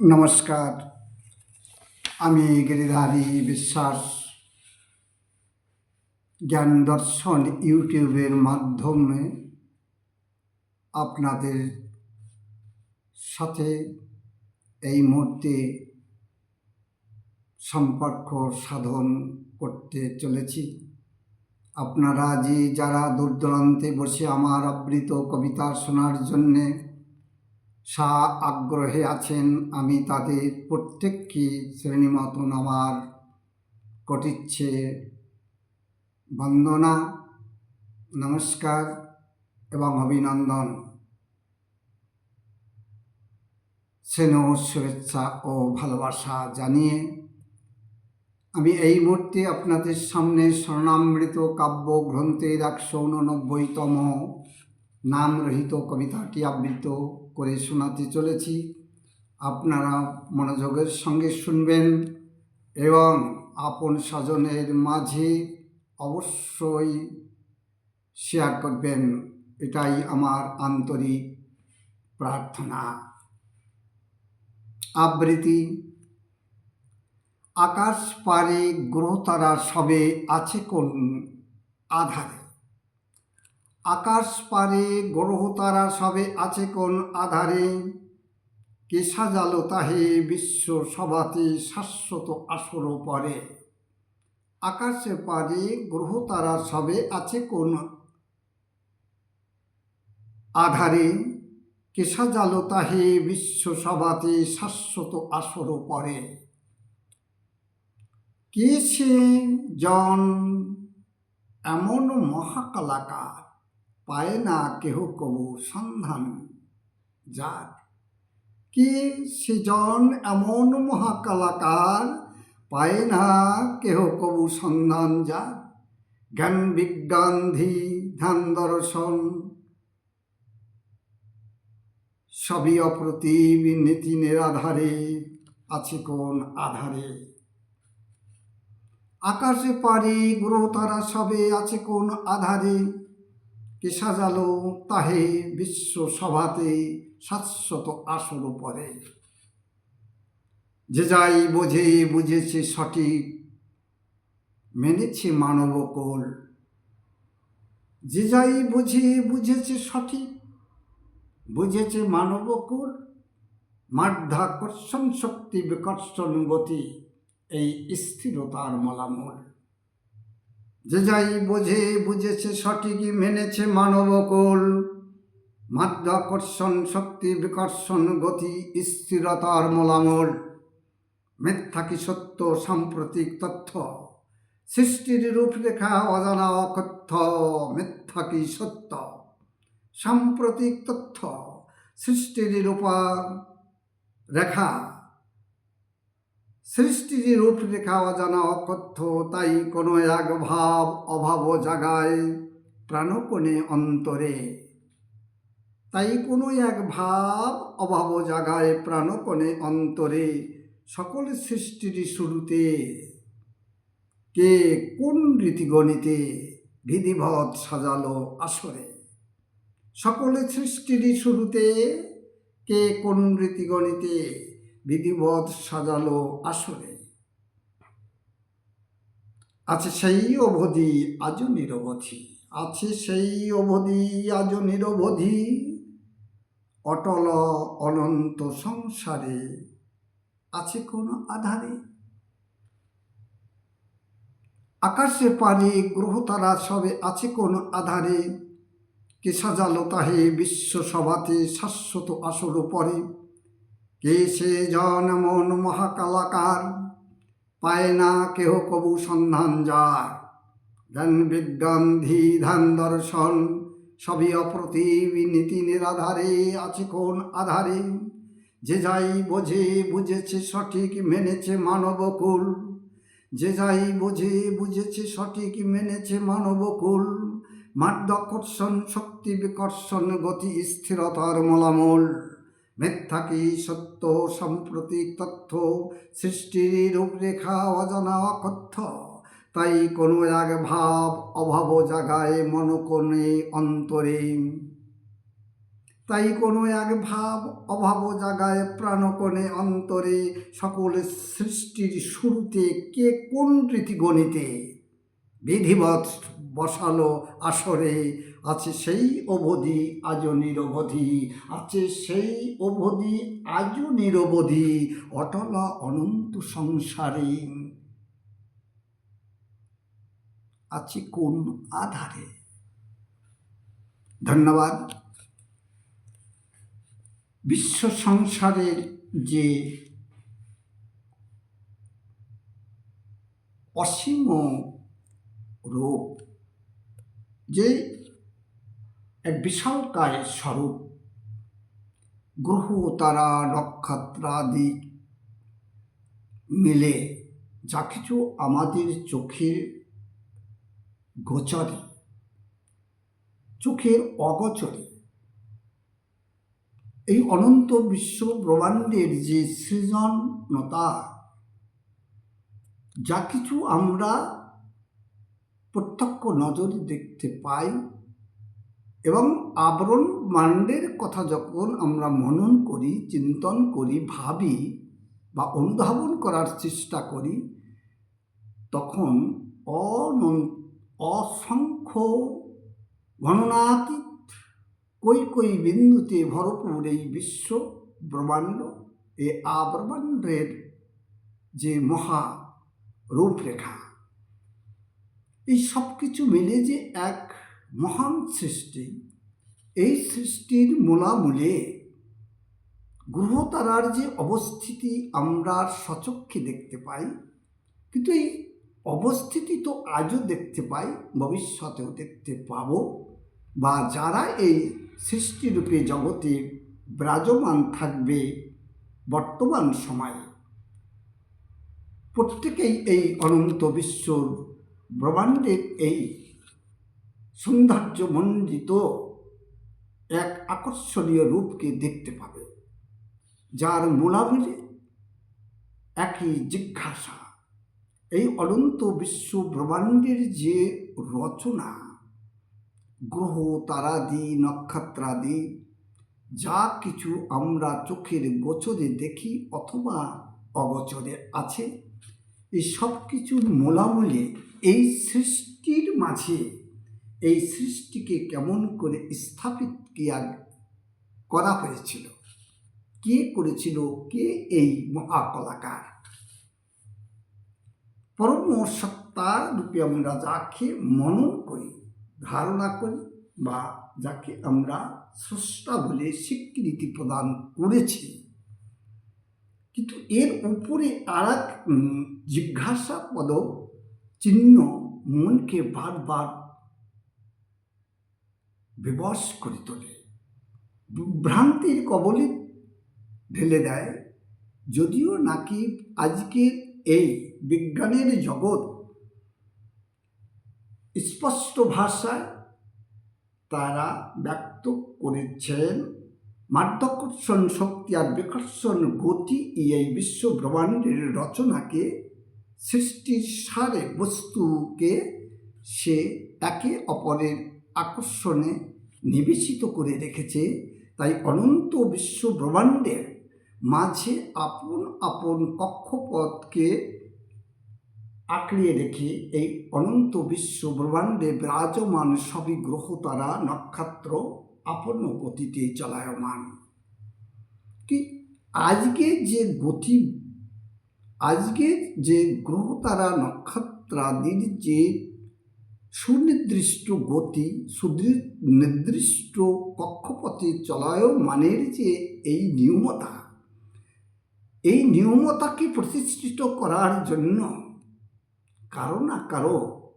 নমস্কার। আমি গিরিধারী বিশ্বাস। জ্ঞান দর্শন ইউটিউবের মাধ্যমে আপনাদের সাথে এই মুহূর্তে সম্পর্ক সাধন করতে চলেছি। আপনারা যে যারা দূর দূরান্তে বসে আমার আবৃত কবিতা শোনার জন্যে সা আগ্রহে আছেন আমি তাদের প্রত্যেককে শ্রেণি মতন আমার কটিচ্ছে বন্দনা, নমস্কার এবং অভিনন্দন। স্নেহ, শুভেচ্ছা ও ভালোবাসা জানিয়ে আমি এই মুহূর্তে আপনাদের সামনে স্বর্ণামৃত কাব্য গ্রন্থের একশো উননব্বইতম নাম রহিত কবিতাটি আবৃত করে শোনাতে চলেছি। আপনারা মনোযোগের সঙ্গে শুনবেন এবং আপন স্বজনের মাঝে অবশ্যই শেয়ার করবেন। এটাই আমার আন্তরিক প্রার্থনা। আবৃত্তি। আকাশ পারে গ্রহতারা সবে আছে কোন আধারে? আকাশ পারে গ্রহতারা সবে আছে কোন আধারে? কে সাজালো তাহে বিশ্ব সভাতে শাশ্বত আসর পরে? আকাশে পারে গ্রহতারা সবে আছে কোন আধারে? কে সাজালো তাহে বিশ্ব সভাতে শাশ্বত আসর পরে? কে সে জন? এমন মহাকলাকার। পায় না কেহ কবু সন্ধান। যার কি সেজন এমন মহাকলাকার? পায় না কেহ কবু সন্ধান যার জ্ঞান বিজ্ঞান ধি ধ্যান দর্শন। সবই অপ্রতিম নীতি নিরাধারে, আছে কোন আধারে? আকাশে পারি গ্রহ তারা সবে, আছে কোন আধারে? কে সাজালো তাহে বিশ্ব সভাতে শাশ্বত আসর পরে। যে যাই বোঝে বুঝেছে সঠিক, মেনেছে মানব কোল যে যাই বুঝে বুঝেছে সঠিক, বুঝেছে মানব কোল মাধ্যাকর্ষণ শক্তি বিকর্ষণ গতি, এই স্থিরতার মলামূল। যে যাই বোঝে বুঝেছে সঠিকই মেনেছে মানবকুল। মাধ্যাকর্ষণ, শক্তি বিকর্ষণ, গতি, স্থিরতার মোলামল। মিথ্যা কি সত্য, সাম্প্রতিক তথ্য? সৃষ্টির রূপরেখা অজানা অকথ্য, মিথ্যা কি সত্য? সাম্প্রতিক তথ্য, সৃষ্টির রূপা রেখা সৃষ্টির রূপরেখা অজানা অকথ্য, তাই কোনো এক ভাব অভাব জাগায় প্রাণকণে অন্তরে। তাই কোনো এক ভাব অভাব জাগায় প্রাণকণে অন্তরে সকল সৃষ্টির শুরুতে। কে কোন রীতিগণিতে বিধিবৎ সাজালো আসরে? সকলে সৃষ্টির শুরুতে কে কোন রীতিগণিতে বিধিবৎ সাজালো আসরে। আছে সেই অবধি আজ নিরবধি, আছে সেই অবধি আজ নিরবধি, অটল অনন্ত সংসারে আছে কোন আধারে। আকাশে পারে গ্রহতারা সবে আছে কোন আধারে। কে সাজালো তাহে বিশ্ব সভাতে শাশ্বত আসর পরে কে সে জন মন মহাকালাকার? পায় না কেহ কবু সন্ধান যার? জ্ঞান বিজ্ঞান ধি ধ্যান দর্শন, সবই অপ্রতিম নীতি নিরাধারে, আছে কোন আধারে? যে যাই বোঝে, বুঝেছে সঠিক, মেনেছে মানবকুল যে যাই বোঝে, বুঝেছে সঠিক, মেনেছে মানবকুল মাধ্যাকর্ষণ শক্তি বিকর্ষণ, গতি স্থিরতার মলামূল। মিথ্যা কি সত্য সাম্প্রতিক তথ্য, সৃষ্টির রূপরেখা অজানা অকথ্য। তাই কোনো এক ভাব অভাব জাগায় মনকোণে অন্তরে তাই কোনো এক ভাব অভাব জাগায় প্রাণকণে অন্তরে সকল সৃষ্টির শুরুতে কে কোন রীতি গণিতে বিধিবৎ বসালো আসরে, আছে সেই অবধি আজও নিরবধি, আছে সেই অবধি আজও নিরবধি, অটলা অনন্ত সংসারে। আছে কোন আধারে? ধন্যবাদ। বিশ্ব সংসারের যে অসীম রূপ যে এক বিশালকায় স্বরূপ। গ্রহ, তারা, নক্ষত্রাদি মিলে যা কিছু আমাদের চোখের গোচরে, চোখের অগোচরে। এই অনন্ত বিশ্ব ব্রহ্মাণ্ডের যে সৃজনতা, যা কিছু আমরা প্রত্যক্ষ নজরে দেখতে পাই এবং আবরণ মাণ্ডের কথা যখন আমরা মনন করি, চিন্তন করি, ভাবি বা অনুধাবন করার চেষ্টা করি, তখন অনন্ত অসংখ্য গণনাতীত কই কই বিন্দুতে ভরপুর এই বিশ্ব ব্রহ্মাণ্ড, এ আব্রহ্মাণ্ডের যে মহা রূপরেখা। এই সব কিছু মিলে যে এক মহান সৃষ্টি, এই সৃষ্টির মূলামূলে গ্রহতারার যে অবস্থিতি আমরা সচক্ষে দেখতে পাই, কিন্তু এই অবস্থিতি তো আজও দেখতে পাই, ভবিষ্যতেও দেখতে পাব বা যারা এই সৃষ্টিরূপে জগতে বিরাজমান থাকবে বর্তমান সময়ে। প্রত্যেকেই এই অনন্ত বিশ্ব ব্রহ্মাণ্ডের এই সৌন্দর্যমণ্ডিত এক আকর্ষণীয় রূপকে দেখতে পাবে, যার মূলাবিলে একই জিজ্ঞাসা। এই অনন্ত বিশ্ব ব্রহ্মাণ্ডের যে রচনা, গ্রহ, তারাদি, নক্ষত্রাদি, যা কিছু আমরা চোখের গোচরে দেখি অথবা অগোচরে আছে, এই সব কিছুর মূলামূলে এই সৃষ্টির মাঝে এই সৃষ্টিকে কেমন করে স্থাপিত কিয়া করা হয়েছিল? কে করেছিল? কে এই মহাকলাকার? পরম সত্তা রূপে আমরা যাকে মনন করি, ধারণা করি বা যাকে আমরা স্রষ্টা বলে স্বীকৃতি প্রদান করেছি, কিন্তু এর উপরে আর এক জিজ্ঞাসাপদ চিহ্ন মনকে বারবার বিবশ করে তোলে। ভ্রান্তির কবলে ঢেলে দেয়। যদিও নাকি আজকের এই বিজ্ঞানের জগৎ স্পষ্ট ভাষায় তারা ব্যক্ত করেছেন, মাধ্যাকর্ষণ শক্তি আর বিকর্ষণ গতি এই বিশ্ব ব্রহ্মাণ্ডের রচনাকে সৃষ্টির সারে বস্তুকে সে একে অপরের আকর্ষণে নিবেশিত করে রেখেছে। তাই অনন্ত বিশ্ব ব্রহ্মাণ্ডের মাঝে আপন আপন কক্ষপথকে আঁকড়িয়ে রেখে এই অনন্ত বিশ্ব ব্রহ্মাণ্ডে বিরাজমান সবই গ্রহ তারা নক্ষত্র আপন গতিতে চলায়মান। কি আজকে যে গতি আজকে যে গ্রহ তারা নক্ষত্রাদির যে সুনির্দিষ্ট গতি, সুনির্দিষ্ট কক্ষপথে চলায়মানের যে এই নিয়মতা, এই নিয়মতাকে প্রতিষ্ঠিত করার জন্য কারও না কারও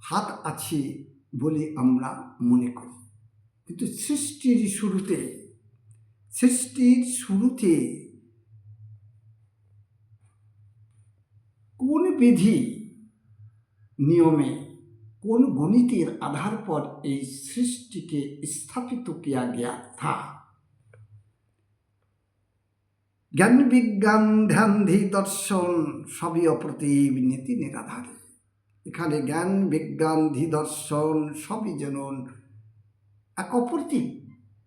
হাত আছে বলে আমরা মনে করি। কিন্তু সৃষ্টির শুরুতে সৃষ্টির শুরুতে কোন বিধি নিয়মে কোন গণিতের আধার পর এই সৃষ্টিকে স্থাপিত কিয়া গিয়া থা? জ্ঞান বিজ্ঞান ধ্যান ধি দর্শন সবই অপ্রতিম নীতি নিরাধারে। এখানে জ্ঞান বিজ্ঞান ধি দর্শন সবই যেন এক অপ্রতিম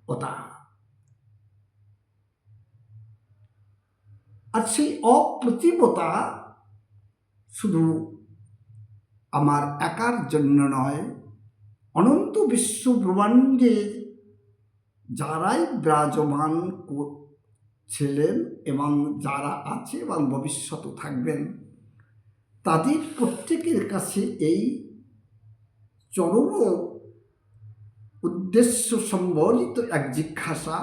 ওটা আর সেই অপ্রতিমতা শুধু আমার একার জন্য নয়, অনন্ত বিশ্ব ব্রহ্মাণ্ডে যারাই বিরাজমান ছিলেন এবং যারা আছে এবং ভবিষ্যতে থাকবেন, তাদের প্রত্যেকের কাছে এই চরম উদ্দেশ্য সম্বলিত এক জিজ্ঞাসা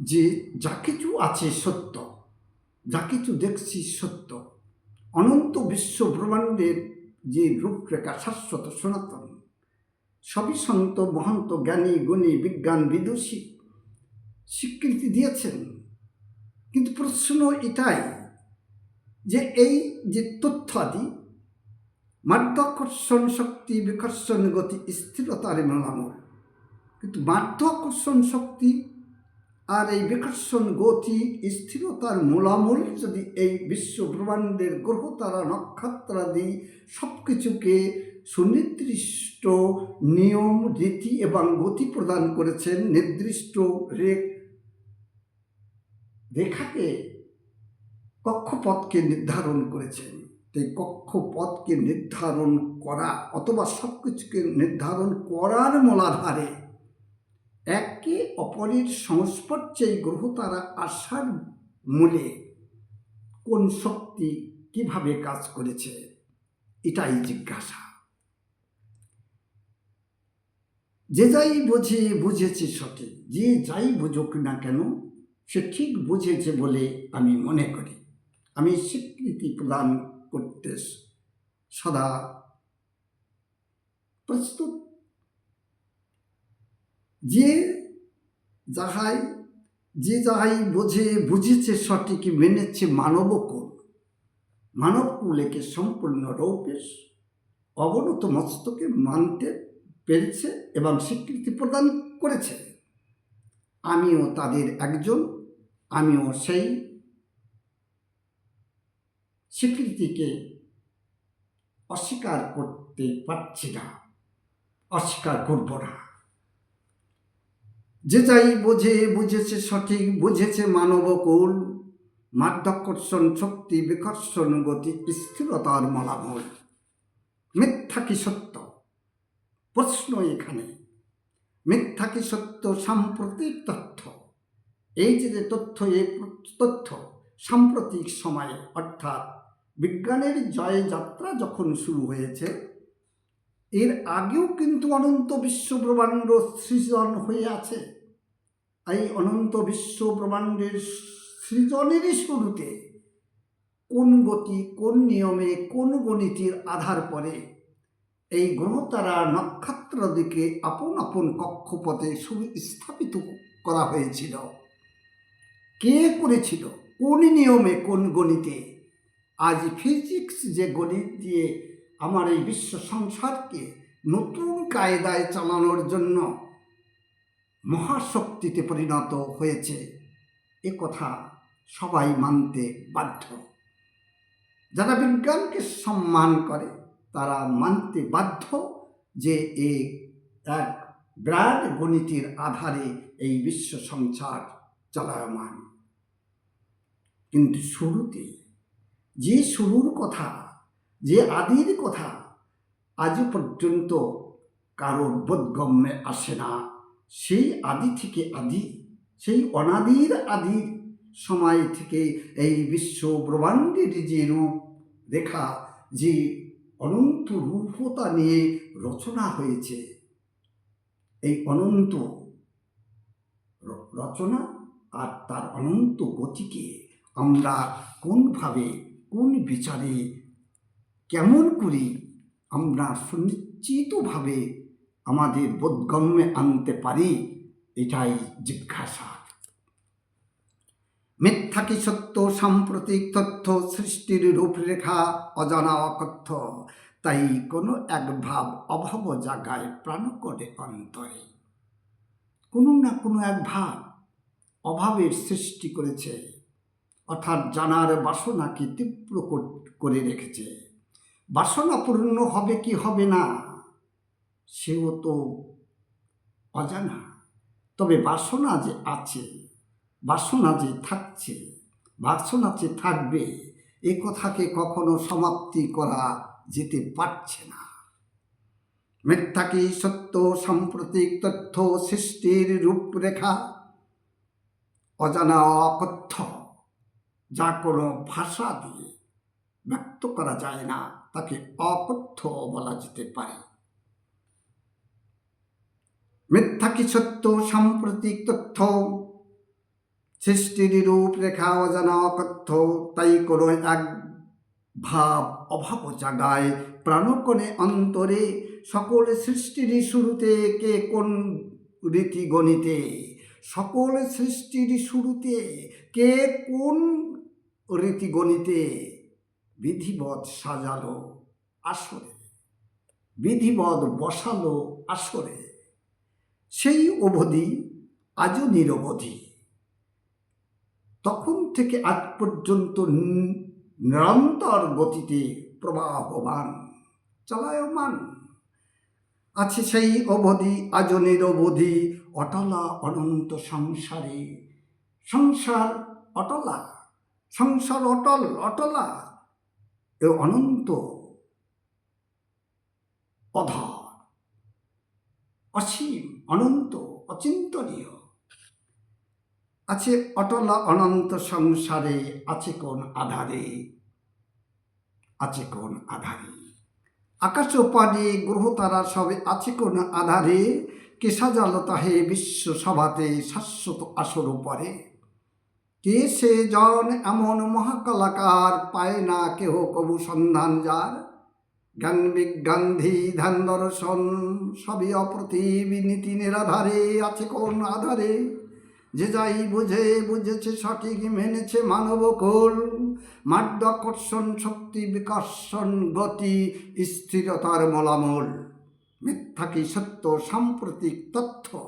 যে যা কিছু আছে সত্য, যা কিছু দেখছি সত্য। অনন্ত বিশ্ব ব্রহ্মাণ্ডের যে রূপরেখা শাশ্বত সনাতন, সবই সন্ত মহন্ত, জ্ঞানী, গুণী, বিজ্ঞান, বিদুষী স্বীকৃতি দিয়েছেন। কিন্তু প্রশ্ন এটাই যে এই যে তথ্যাদি মাধ্যাকর্ষণ শক্তি বিকর্ষণ গতি স্থিরতার মেলামূল। কিন্তু মাধ্যাকর্ষণ শক্তি আর এই বিকর্ষণ গতি স্থিরতার মূলামূল যদি এই বিশ্ব ব্রহ্মাণ্ডের গ্রহ তারা নক্ষত্রাদি সব কিছুকে সুনির্দিষ্ট নিয়ম, রীতি এবং গতি প্রদান করেছেন নির্দিষ্ট রে, রেখাকে কক্ষপথকে নির্ধারণ করেছেন। এই কক্ষপথকে নির্ধারণ করা অথবা সব কিছুকে নির্ধারণ করার মূলাধারে একে অপরের সংস্পর্শে গ্রহ তারা আসার মূলে। কোন শক্তি কীভাবে কাজ করেছে? এটাই জিজ্ঞাসা। যে যাই বোঝে, বুঝেছে সঠিক। যে যাই বুঝুক না কেন, সে ঠিক বুঝেছে বলে আমি মনে করি। আমি স্বীকৃতি প্রদান করতে সদা প্রস্তুত যে যাহাই যে যাহাই বোঝে, বুঝেছে সঠিক, মেনেছে মানবকুল সম্পূর্ণ রৌপে অবনত মস্তকে মানতে পেরেছে এবং স্বীকৃতি প্রদান করেছে। আমিও তাদের একজন, আমিও সেই স্বীকৃতিকে অস্বীকার করতে পারছি না, অস্বীকার করব না। যে যাই বোঝে, বুঝেছে সঠিক, বুঝেছে মানবকুল। মাধ্যাকর্ষণ শক্তি বিকর্ষণ গতি স্থিরতার মলামূল। মিথ্যা কি সত্য? প্রশ্ন এখানে। মিথ্যা কি সত্য? সাম্প্রতিক তথ্য। এই যে যে তথ্য এই তথ্য সাম্প্রতিক সময়ে, অর্থাৎ বিজ্ঞানের জয় যাত্রা যখন শুরু হয়েছে, এর আগেও কিন্তু অনন্ত বিশ্ব ব্রহ্মাণ্ড সৃজন হয়ে আছে। এই অনন্ত বিশ্ব ব্রহ্মাণ্ডের সৃজনেরই শুরুতে কোন গতি, কোন নিয়মে, কোন গণিতের আধার পরে এই গ্রহতারা নক্ষত্র দিকে আপন আপন কক্ষপথে স্থাপিত করা হয়েছিল। কে করেছিল? কোন নিয়মে, কোন গণিতে? আজ ফিজিক্স যে গণিত দিয়ে আমার এই বিশ্ব সংসারকে নতুন কায়দায় চালানোর জন্য মহাশক্তিতে পরিণত হয়েছে। এ কথা সবাই মানতে বাধ্য। যারা বিজ্ঞানকে সম্মান করে, তারা মানতে বাধ্য যে এ এক বিরাট গণিতের আধারে এই বিশ্ব সংসার চলায়মান কিন্তু শুরুতে যে শুরুর কথা, যে আদির কথা, আজ পর্যন্ত কারোর বোধগম্যে আসে না। সেই আদি থেকে আদি, সেই অনাদির আদির সময় থেকে এই বিশ্ব ব্রহ্মাণ্ডের যে রূপ রেখা, যে অনন্ত রূপতা নিয়ে রচনা হয়েছে। এই অনন্ত রচনা আর তার অনন্ত গতিকে আমরা কোনভাবে, কোন বিচারে কেমন করি আমরা সুনিশ্চিতভাবে আমাদের বোধগম্যে আনতে পারি, এটাই জিজ্ঞাসা। মিথ্যা কি সত্য? সাম্প্রতিক তথ্য, সৃষ্টির রূপরেখা, অজানা অকথ্য, তাই কোনো এক ভাব অভাব জাগায় প্রাণ করে অন্তরে। কোনো না কোনো এক ভাব অভাবের সৃষ্টি করেছে, অর্থাৎ জানার বাসনাকে তীব্র করে রেখেছে। বাসনা পূর্ণ হবে কি হবে না? সেও তো অজানা। তবে বাসনা যে আছে, বাসনা যে থাকছে, বাসনা যে থাকবে, এ কথাকে কখনো সমাপ্তি করা যেতে পারছে না। মিথ্যাকে সত্য, সাম্প্রতিক তথ্য, সৃষ্টির রূপরেখা? অজানা অকথ্য যা কোনো ভাষা দিয়ে ব্যক্ত করা যায় না, তাকে অকথ্য বলা যেতে পারে। মিথ্যা কি সত্য সাম্প্রতিক তথ্য, সৃষ্টির রূপরেখা অজানা অকথ্য, তাই কোনো এক ভাব অভাব জাগায়। প্রাণকণে অন্তরে সকল সৃষ্টির শুরুতে কে কোন রীতি গণিতে? সকল সৃষ্টির শুরুতে কে কোন রীতি গণিতে? বিধিবৎ সাজালো আসরে, বিধিবৎ বসালো আসরে। সেই অবধি আজও নিরবধি। তখন থেকে আজ পর্যন্ত নিরন্তর গতিতে প্রবাহমান চলায়মান। আছে সেই অবধি আজ নিরবধি অটলা অনন্ত সংসারে। সংসার অটলা, সংসার অটল, অটলা, এ অনন্ত অধর, অসীম। অনন্ত, অচিন্তনীয়। আছে অটল অনন্ত সংসারে, আছে কোন আধারে? আছে কোন আধারে? আকাশ পানি গ্রহ তারা সবে আছে কোন আধারে? কে সাজালো তাহে বিশ্ব সভাতে শাশ্বত আসর পরে কে সে জন এমন মহাকলাকার পায় না কেহ কবু সন্ধান যার? জ্ঞান বিজ্ঞান ধি ধ্যান দর্শন সবই অপ্রতিবী নীতি নিরাধারে, আছে কোন আধারে? যে যাই বুঝে, বুঝেছে সঠিক, মেনেছে মানব কোল। মাধ্যাকর্ষণ শক্তি বিকর্ষণ, গতি, স্থিরতার মলামল। মিথ্যা কি সত্য? সাম্প্রতিক তথ্য।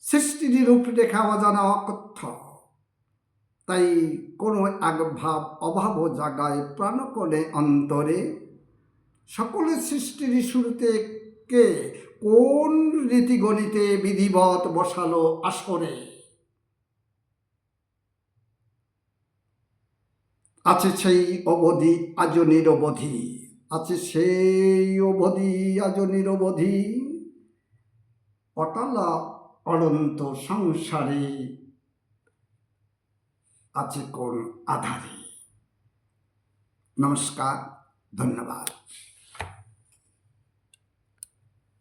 সৃষ্টির রূপরেখা অজানা অকথ্য। তাই কোনো এক ভাব, অভাব জাগায় প্রাণকণে অন্তরে? সকলের সৃষ্টির শুরুতে কে কোন রীতিগণিতে বিধিবত বসালো আসরে? আছে সেই অবধি আজ নিরবধি, আছে সেই অবধি আজ নিরবধি। অটালা অনন্ত সংসারে আছে কোন আধারে নমস্কার ধন্যবাদ